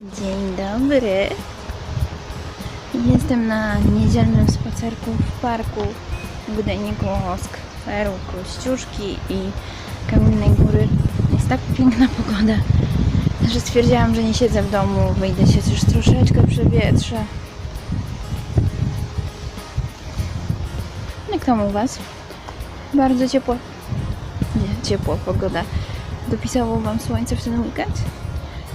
Dzień dobry. Jestem na niedzielnym spacerku w parku w Gdyniku Osk, Feru, Kościuszki i Kamiennej Góry. Jest tak piękna pogoda, że stwierdziłam, że nie siedzę w domu, wyjdę się troszeczkę przewietrzę. Jak tam u Was? Bardzo ciepła, nie, ciepła pogoda. Dopisało Wam słońce w ten weekend?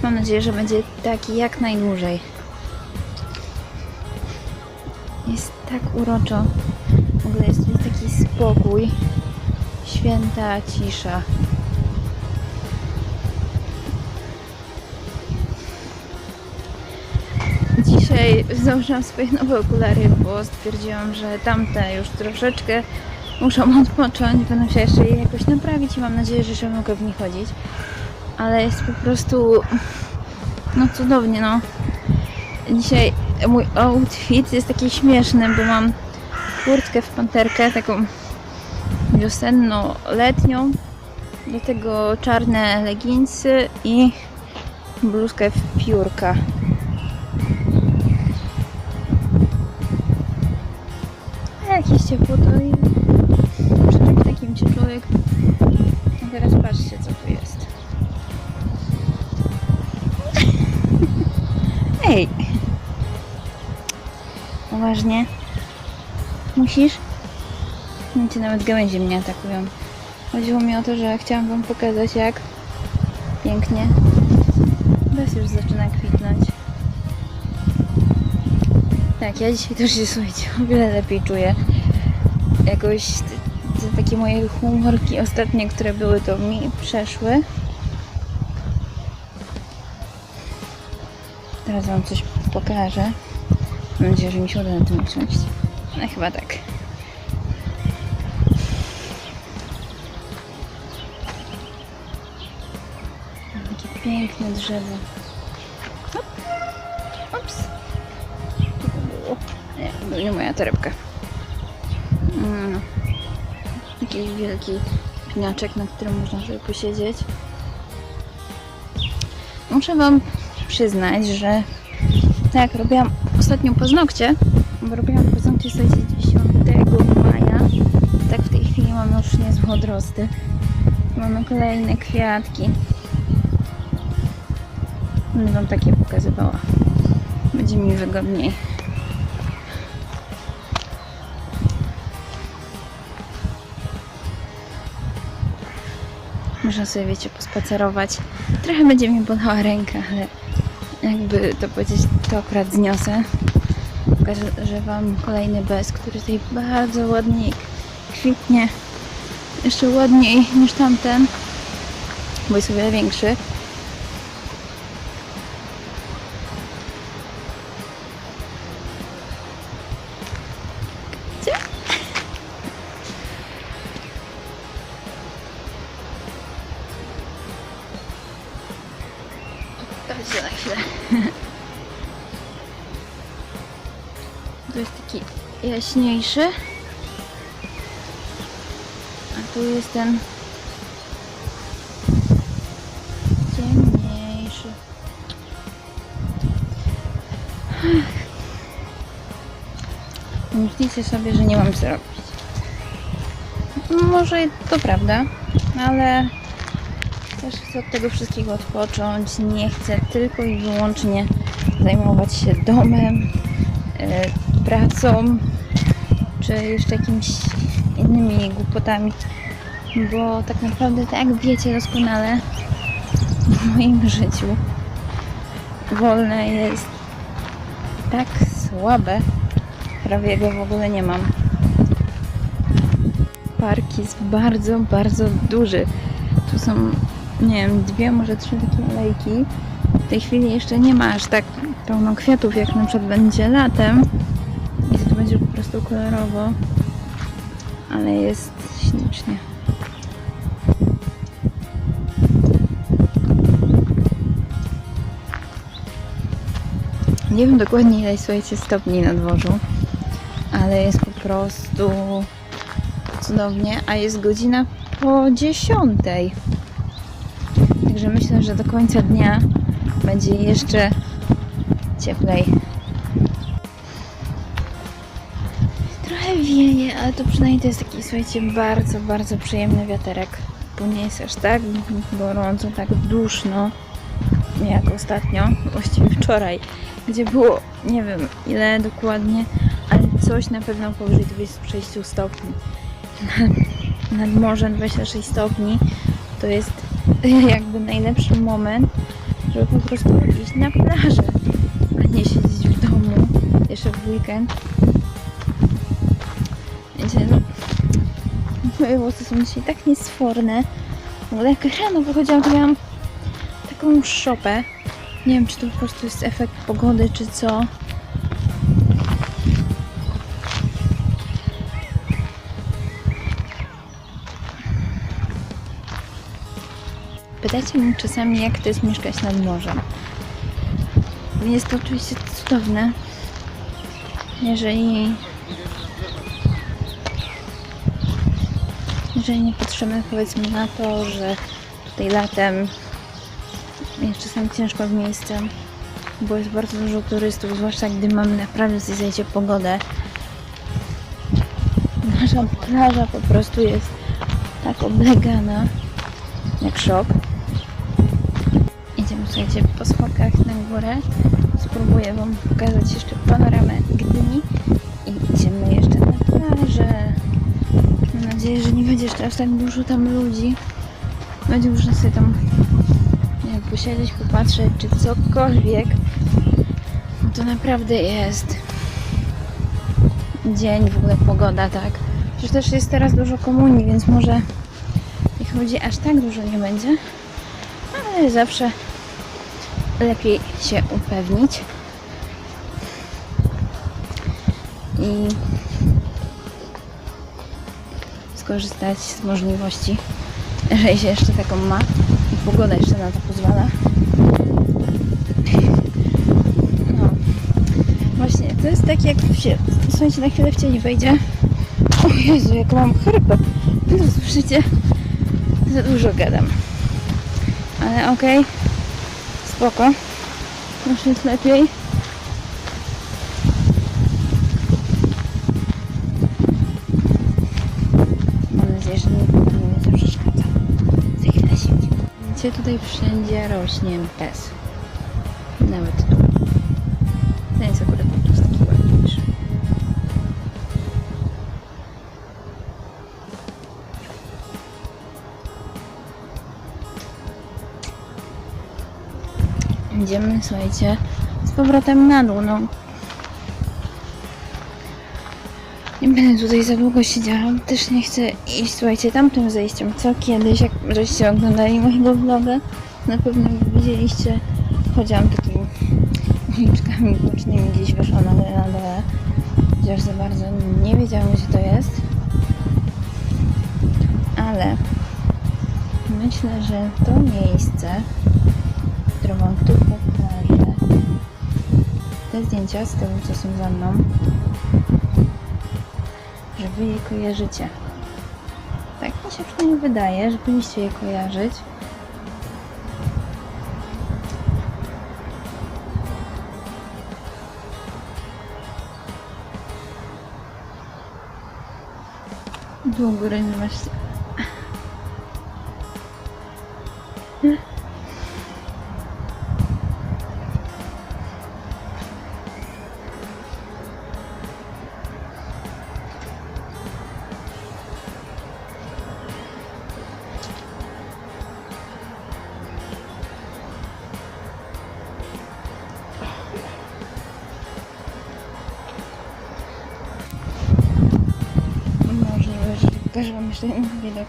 Mam nadzieję, że będzie taki jak najdłużej. Jest tak uroczo. W ogóle jest tutaj taki spokój. Święta cisza. Dzisiaj założyłam swoje nowe okulary, bo stwierdziłam, że tamte już troszeczkę muszą odpocząć. Będę musiała jeszcze je jakoś naprawić i mam nadzieję, że jeszcze mogę w nich chodzić. Ale jest po prostu no cudownie, no. Dzisiaj mój outfit jest taki śmieszny, bo mam kurtkę w panterkę, taką wiosenno-letnią. Do tego czarne leginsy i bluzkę w piórka. Jakieś ciepło to i przy czymś takim się człowiek... A teraz patrzcie co tu jest. Ej! Poważnie? Musisz? No cię nawet gałęzie mnie atakują. Chodziło mi o to, że chciałam wam pokazać jak pięknie bez już zaczyna kwitnąć. Tak, ja dzisiaj też się słuchajcie, o wiele lepiej czuję. Jakoś te, te takie moje humorki ostatnie, które były, to mi przeszły. Teraz Wam coś pokażę. Mam nadzieję, że mi się uda na tym usiąść. No chyba tak. Takie piękne drzewo. Ups. Nie, to nie moja torebka. Mm. Jakiś wielki pniaczek, na którym można sobie posiedzieć. Muszę Wam przyznać, że tak, robiłam ostatnio paznokcie, bo robiłam paznokcie słuchajcie 10 maja. Tak w tej chwili mam już niezłe odrosty. Mamy kolejne kwiatki. Będę Wam takie pokazywała. Będzie mi wygodniej. Można sobie, wiecie, pospacerować. Trochę będzie mi bolała ręka, ale jakby to powiedzieć, to akurat zniosę. Pokażę Wam kolejny bez, który tutaj bardzo ładnie kwitnie. Jeszcze ładniej niż tamten, bo jest o wiele większy. Jaśniejszy. A tu jest ten ciemniejszy. Myślicie sobie, że nie mam co robić. Może to prawda, ale też chcę od tego wszystkiego odpocząć. Nie chcę tylko i wyłącznie zajmować się domem, e, pracą, czy jeszcze jakimiś innymi głupotami. Bo tak naprawdę, tak jak wiecie doskonale, w moim życiu wolne jest tak słabe, prawie go w ogóle nie mam. Park jest bardzo, bardzo duży. Tu są nie wiem, dwie, może trzy takie alejki. W tej chwili jeszcze nie ma aż tak pełno kwiatów, jak na przykład będzie latem. Prostu kolorowo. Ale jest ślicznie. Nie wiem dokładnie ile słuchajcie, stopni na dworzu, ale jest po prostu cudownie, a jest godzina po dziesiątej. Także myślę, że do końca dnia będzie jeszcze cieplej. Wieje, ale to przynajmniej to jest taki, słuchajcie, bardzo, bardzo przyjemny wiaterek. Bo nie jest aż tak gorąco, tak duszno, jak ostatnio, właściwie wczoraj, gdzie było, nie wiem ile dokładnie, ale coś na pewno powyżej 26 stopni. Nad morzem 26 stopni to jest jakby najlepszy moment, żeby po prostu iść na plażę, a nie siedzieć w domu jeszcze w weekend. Moje włosy są dzisiaj tak niesforne. Ogóle jak rano wychodziłam, to miałam taką szopę. Nie wiem, czy to po prostu jest efekt pogody, czy co. Pytacie mnie czasami, jak to jest mieszkać nad morzem. Jest to oczywiście cudowne, jeżeli jeżeli nie patrzymy powiedzmy na to, że tutaj latem jest czasem ciężko z miejscem, bo jest bardzo dużo turystów, zwłaszcza gdy mamy naprawdę zajdzie pogodę. Nasza plaża po prostu jest tak oblegana, jak szok. Idziemy, słuchajcie, po schodkach na górę. Spróbuję Wam pokazać jeszcze panoramę Gdyni i idziemy jeszcze na plażę. Nadzieję, że nie będzie jeszcze aż tak dużo tam ludzi. Będzie można sobie tam nie posiedzieć, popatrzeć, czy cokolwiek. No to naprawdę jest dzień, w ogóle pogoda, tak? Przecież też jest teraz dużo komunii, więc może tych ludzi aż tak dużo nie będzie. Ale zawsze lepiej się upewnić. I skorzystać z możliwości, jeżeli się jeszcze taką ma i pogoda jeszcze na to pozwala. No. Właśnie, to jest tak jak się, słuchajcie, na chwilę w cień wejdzie. O Jezu, jak mam chrypę. No słyszycie? Za dużo gadam. Ale okej. Spoko. Już jest lepiej. Widzicie, tutaj wszędzie rośnie pes. Nawet tu. Ten jest akurat po prostu taki ładniejszy. Idziemy, słuchajcie, z powrotem na dół, no. Będę tutaj za długo siedziała, też nie chcę iść, słuchajcie, tamtym zejściem, co kiedyś, jak żeście oglądali mojego vloga, na pewno widzieliście, chodziłam takimi uliczkami bocznymi gdzieś wyszła na, dole, chociaż za bardzo nie wiedziałam, gdzie to jest, ale myślę, że to miejsce, które wam tu pokażę, te zdjęcia z tyłu, co są za mną, że wy je kojarzycie. Tak mi się przynajmniej wydaje, że powinniście je kojarzyć. Tu u góry pokażę wam jeszcze inny widok.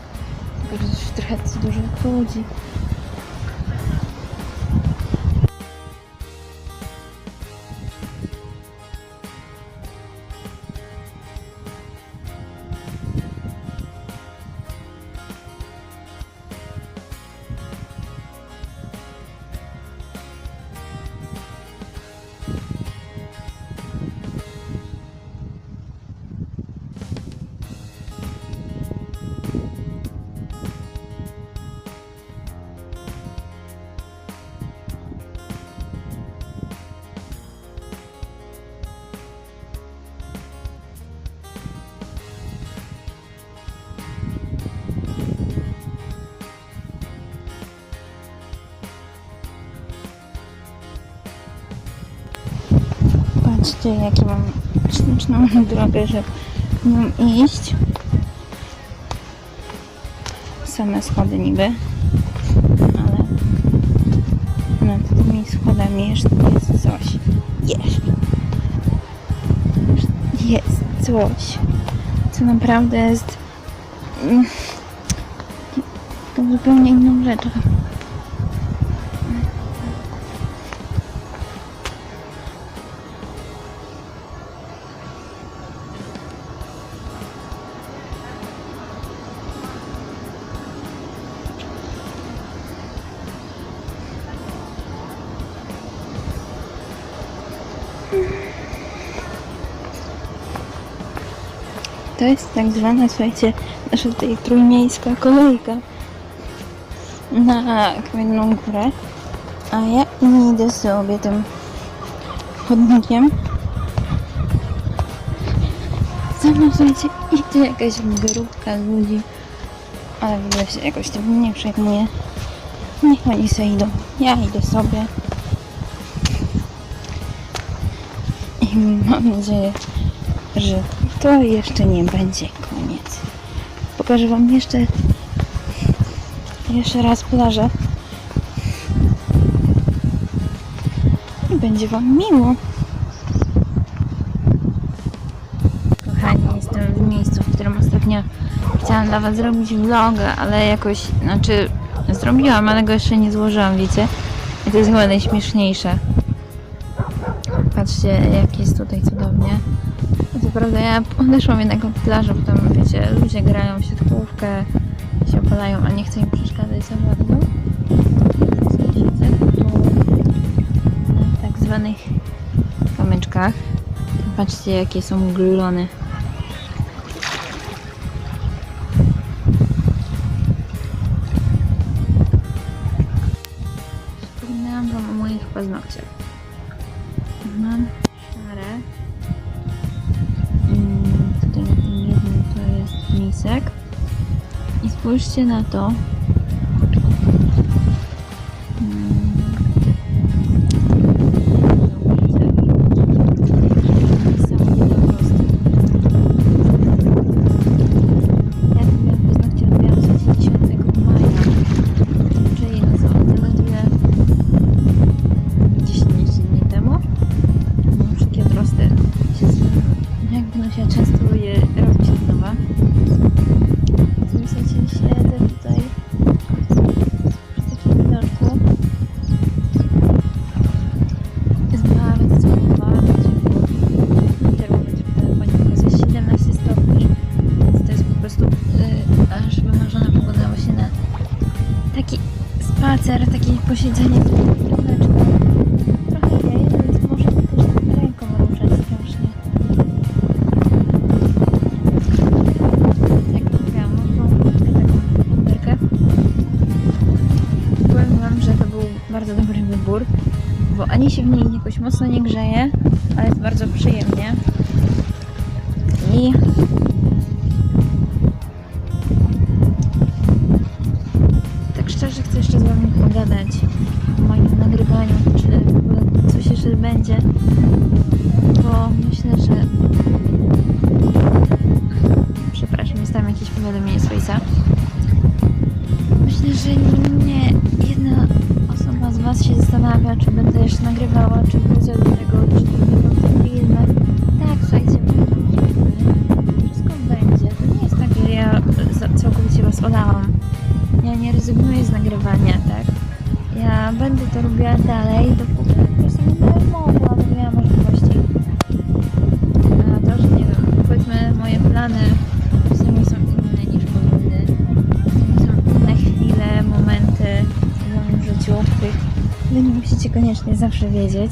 Tylko, że trochę dużo ludzi. Patrzcie, jakie mam śliczną drogę, żeby nią iść. Same schody niby, ale nad tymi schodami jeszcze jest coś. Jest. Jest coś, co naprawdę jest mm, zupełnie inną rzeczą. To jest tak zwana, słuchajcie, nasza tutaj trójmiejska kolejka na Kamienną Górę. A ja idę sobie tym chodnikiem. Za mną, słuchajcie, idzie jakaś grupka ludzi. Ale w ogóle się jakoś tym nie przejmuję. Niech oni sobie idą. Ja idę sobie. I mam nadzieję, że to jeszcze nie będzie koniec. Pokażę Wam jeszcze jeszcze raz plażę. I będzie Wam miło. Kochani, jestem w miejscu, w którym ostatnio chciałam dla Was zrobić vloga, ale jakoś, znaczy zrobiłam, ale go jeszcze nie złożyłam, wiecie? I to jest chyba najśmieszniejsze. Patrzcie, jak jest tutaj cudownie. Prawda ja odeszłam jednak od plaży, bo tam wiecie, ludzie grają w siatkówkę, się opalają, a nie chcę im przeszkadzać za bardzo. Siedzę tu na tak zwanych kamyczkach. Patrzcie jakie są glony. Spójrzcie na to. Spacer, takie posiedzenie piłeczką. Trochę wieje, więc można też tak ręką ruszać strasznie. Jak mówiłam, mam tą taką bunderkę. Powiem wam, że to był bardzo dobry wybór, bo ani się w niej jakoś mocno nie grzeje, ale jest bardzo przyjemnie. Zastanawia, czy będę jeszcze nagrywała, czy wrócę do tego, czy będą te filmy. Tak, słuchajcie, będą filmy. Wszystko będzie. To nie jest tak, że ja całkowicie Was olałam. Ja nie rezygnuję z nagrywania, tak? Ja będę to robiła dalej, dopóki koniecznie zawsze wiedzieć.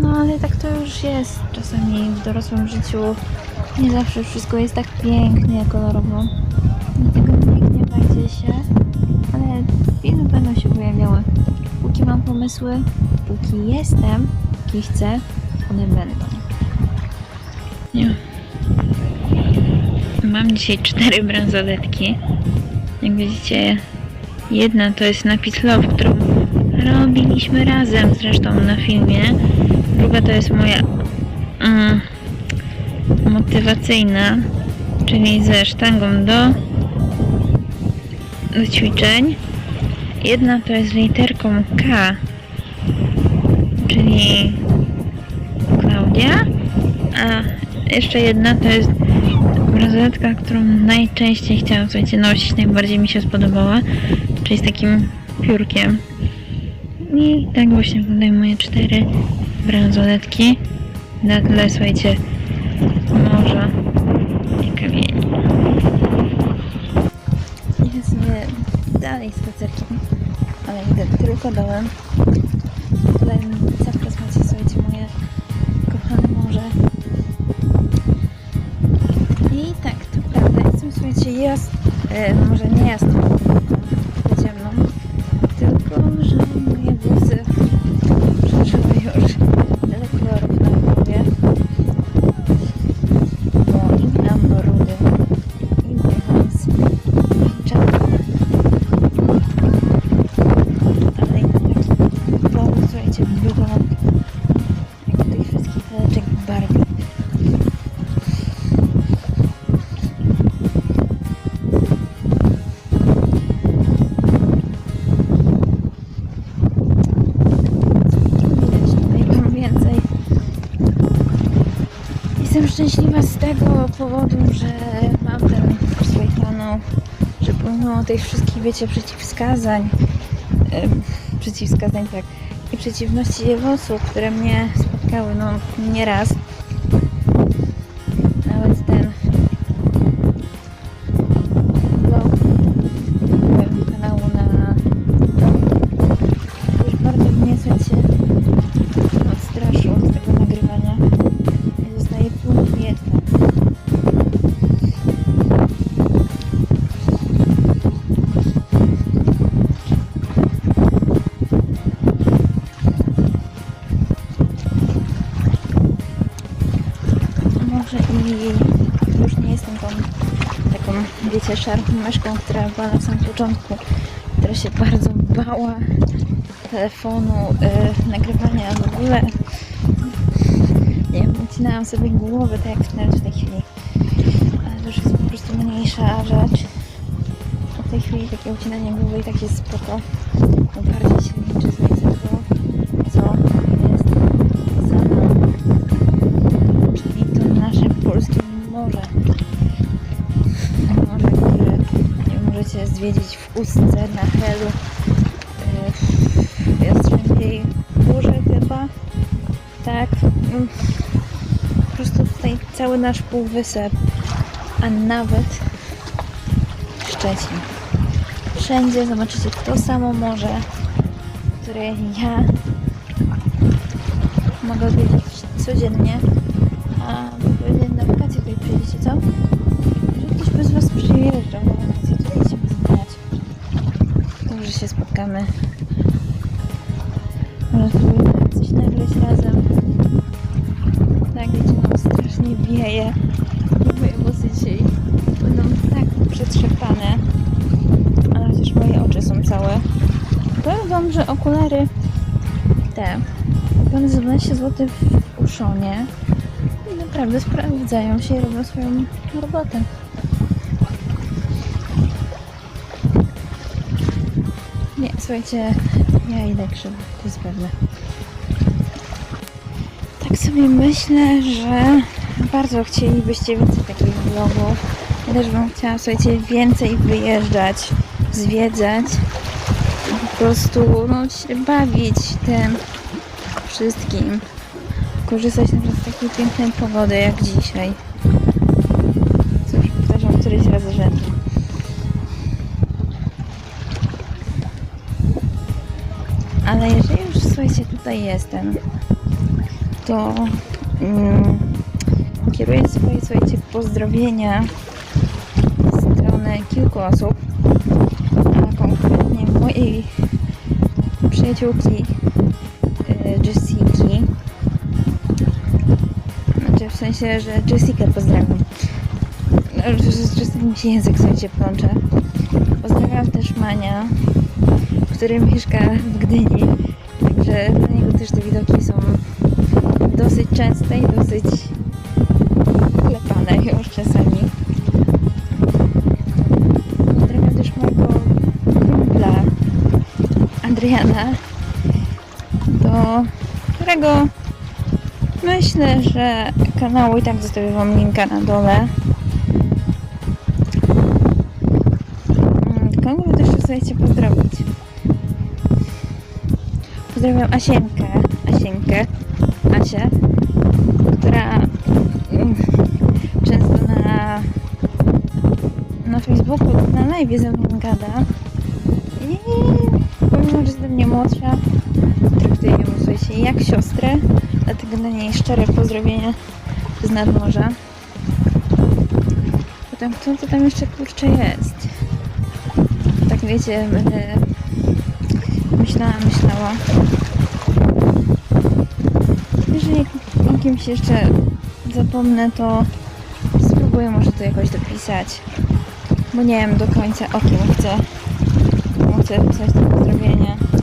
No ale tak to już jest. Czasami w dorosłym życiu nie zawsze wszystko jest tak pięknie, kolorowo. Dlatego nie gniewajcie się, ale filmy będą się pojawiały. Póki mam pomysły, póki jestem, póki chcę, one będą. Nie. Mam dzisiaj cztery bransoletki. Jak widzicie, jedna to jest napis Love, którą robiliśmy razem zresztą na filmie. Druga to jest moja mm, motywacyjna, czyli ze sztangą do, do ćwiczeń. Jedna to jest literką K, czyli Klaudia, a jeszcze jedna to jest bransoletka, którą najczęściej chciałam słuchajcie, nosić, najbardziej mi się spodobała, czyli z takim piórkiem. I tak właśnie moje cztery bransoletki na tle, słuchajcie, morza i kamieni. Idę sobie dalej spacerkiem, ale idę tylko dołem. Tutaj cały czas macie, słuchajcie, moje kochane morze. I tak, to prawda, jestem, słuchajcie, jas... E, może nie jasno, szczęśliwa z tego powodu, że mam ten swój kanał, że pomimo tych wszystkich, wiecie, przeciwwskazań, em, przeciwwskazań, tak, i przeciwności osób, które mnie spotkały, no, nie szarą myszką, która była na samym początku, która się bardzo bała telefonu, y, nagrywania w ogóle. Nie wiem, ucinałam sobie głowę, tak jak nawet w tej chwili. Ale to już jest po prostu mniejsza rzecz. W tej chwili takie ucinanie głowy i tak jest spoko. Bardziej się liczy zwiedzić w Ustce, na Helu, y, w Jastrzębiej Górze chyba. Tak. mm. Po prostu tutaj cały nasz półwysep, a nawet Szczecin. Wszędzie zobaczycie to samo morze, które ja mogę odwiedzić codziennie. A wy na wakacje tutaj przyjedziecie, co? Że ktoś bez was przyjeżdżał spotkamy. Może spróbujemy coś nagrać razem. Tak, wiecie, no strasznie wieje. Moje włosy dzisiaj będą tak przetrzepane. Ale chociaż moje oczy są całe. Powiem wam, że okulary te za 12 zł w Uszonie naprawdę sprawdzają się i robią swoją robotę. Nie, słuchajcie, ja idę krzywo, to jest pewne. Tak sobie myślę, że bardzo chcielibyście więcej takich vlogów. Ja też bym chciała, słuchajcie, więcej wyjeżdżać, zwiedzać po prostu no, się bawić tym wszystkim. Korzystać na z takiej pięknej pogody jak dzisiaj. Ale jeżeli już słuchajcie tutaj jestem, to mm, kieruję swoje słuchajcie pozdrowienia w stronę kilku osób, a konkretnie mojej przyjaciółki y, Jessiki. Znaczy w sensie, że Jessica pozdrawiam. No, z czasem mi się język słuchajcie plącze. Pozdrawiam też Mania, który mieszka w Gdyni. Także dla niego też te widoki są dosyć częste i dosyć klepane już czasami. Pozdrawiam też mojego kumpla Adriana, do którego myślę, że kanału i tak zostawię wam linka na dole. Kogo też chcecie pozdrowić? Pozdrawiam Asienkę, Asienkę, Asię, która mm, często na, na Facebooku, na live ze mną gada i pomimo, że jest ode mnie młodsza, traktuję ją, słuchajcie, jak siostrę, dlatego dla niej szczere pozdrowienia z nadmorza. Potem, kto to tam jeszcze kurczę jest? Tak wiecie, będę myślała, myślała. Jeżeli o kimś jeszcze zapomnę, to spróbuję może to jakoś dopisać. Bo nie wiem do końca o kim chcę. Komu chcę pisać te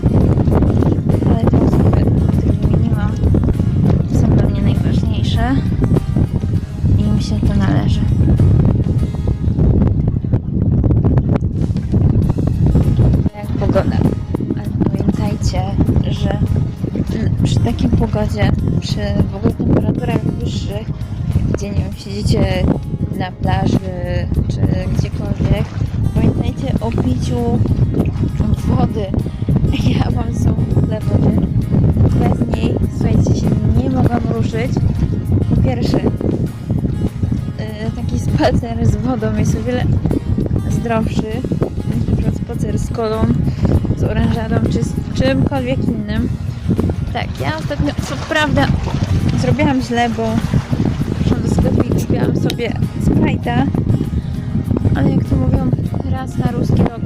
pogodzie, przy w ogóle temperaturach wyższych, gdzie nie wiem, siedzicie na plaży czy gdziekolwiek, pamiętajcie o piciu wody. Ja mam są tyle wody. Bez niej, słuchajcie, się nie mogłam ruszyć. Po pierwsze, yy, taki spacer z wodą jest o wiele zdrowszy niż na przykład spacer z kolą, z oranżadą czy z czymkolwiek innym. Tak, ja ostatnio, co prawda, zrobiłam źle, bo poszłam do sklepu i kupiłam sobie Sprite'a, ale jak to mówią, raz na ruski rok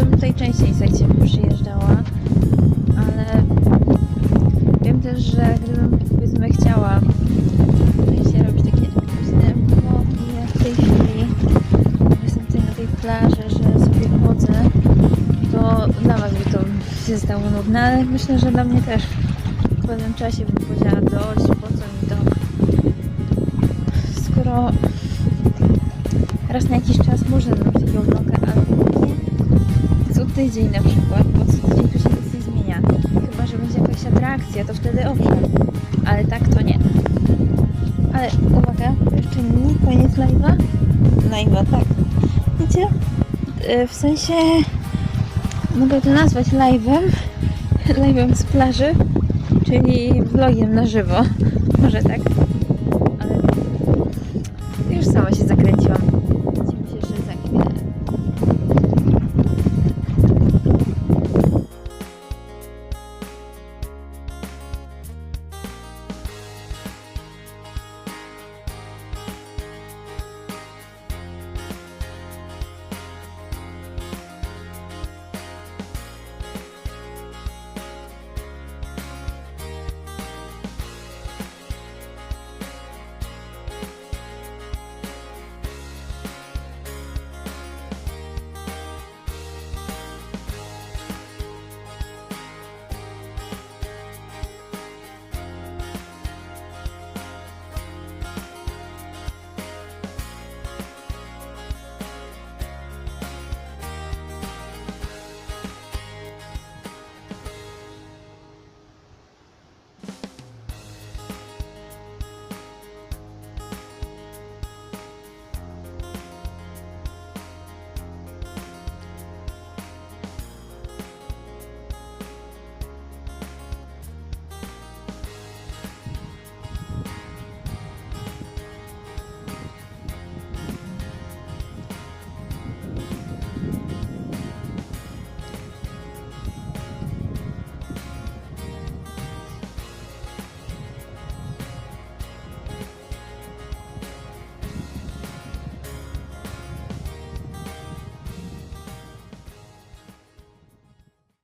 to bym tutaj częściej słuchajcie, przyjeżdżała, ale wiem też, że gdybym powiedzmy chciała wiecie, robić takie vlogi jak w tej chwili, jestem tutaj na tej plaży, że sobie chodzę, to dla Was by to się stało nudne, ale myślę, że dla mnie też. W pewnym czasie bym powiedziała dość, po co mi to? Skoro raz na jakiś czas można zrobić takiego vloga, tydzień na przykład, bo co tydzień to się nic nie zmienia. Chyba, że będzie jakaś atrakcja, to wtedy owszem, ale tak to nie. Ale uwaga, jeszcze nie koniec live'a. Live'a, tak. Wiecie, y, w sensie mogę to nazwać live'em, live'em z plaży, czyli vlogiem na żywo. Może tak.